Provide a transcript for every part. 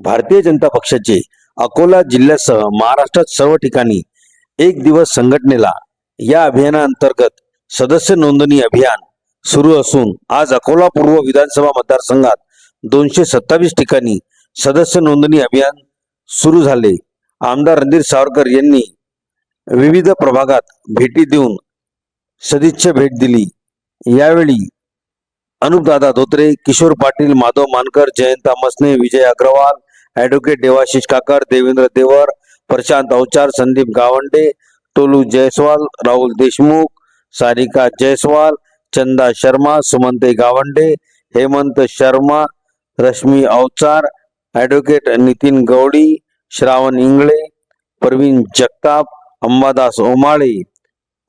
भारतीय जनता पक्षाचे अकोला जिल्ह्यासह महाराष्ट्रात सर्व ठिकाणी एक दिवस संघटनेला या अभियानाअंतर्गत सदस्य नोंदणी अभियान सुरू असून आज अकोला पूर्व विधानसभा मतदारसंघात दोनशे सत्तावीस ठिकाणी सदस्य नोंदणी अभियान सुरू झाले. आमदार रणधीर सावरकर यांनी विविध प्रभागात भेटी देऊन सदिच्छा भेट दिली. यावेळी अनुपदादा धोत्रे किशोर पाटील माधव मानकर जयंता मसने विजय अग्रवाल ऍडव्होकेट देवाशिष काकर देवेंद्र देवर प्रशांत अवचार संदीप गावंडे टोलू जयस्वाल राहुल देशमुख सारिका जयस्वाल चंदा शर्मा सुमंते गावंडे हेमंत शर्मा रश्मी अवचार ऍडव्होकेट नितीन गवडी श्रावण इंगळे प्रवीण जगताप अंबादास ओमाळे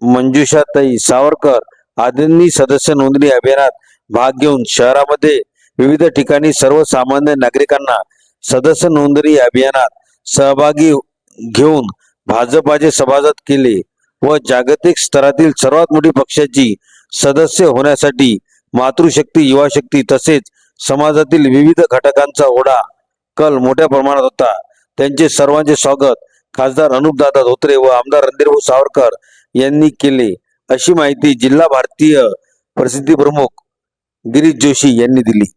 मंजुषाताई सावरकर आदींनी सदस्य नोंदणी अभियानात भाग घेऊन शहरामध्ये विविध ठिकाणी सर्वसामान्य नागरिकांना सदस्य नोंदणी अभियानात सहभागी घेऊन भाजपाचे सभासद केले व जागतिक स्तरातील सर्वात मोठी पक्षाची सदस्य होण्यासाठी मातृशक्ती युवा शक्ती तसेच समाजातील विविध घटकांचा ओढा कल मोठ्या प्रमाणात होता. त्यांचे सर्वांचे स्वागत खासदार अनुपदादा धोत्रे व आमदार रणधीरभाऊ सावरकर यांनी केले. अशी माहिती जिल्हा भारतीय प्रसिद्धी प्रमुख गिरीश जोशी यांनी दिली.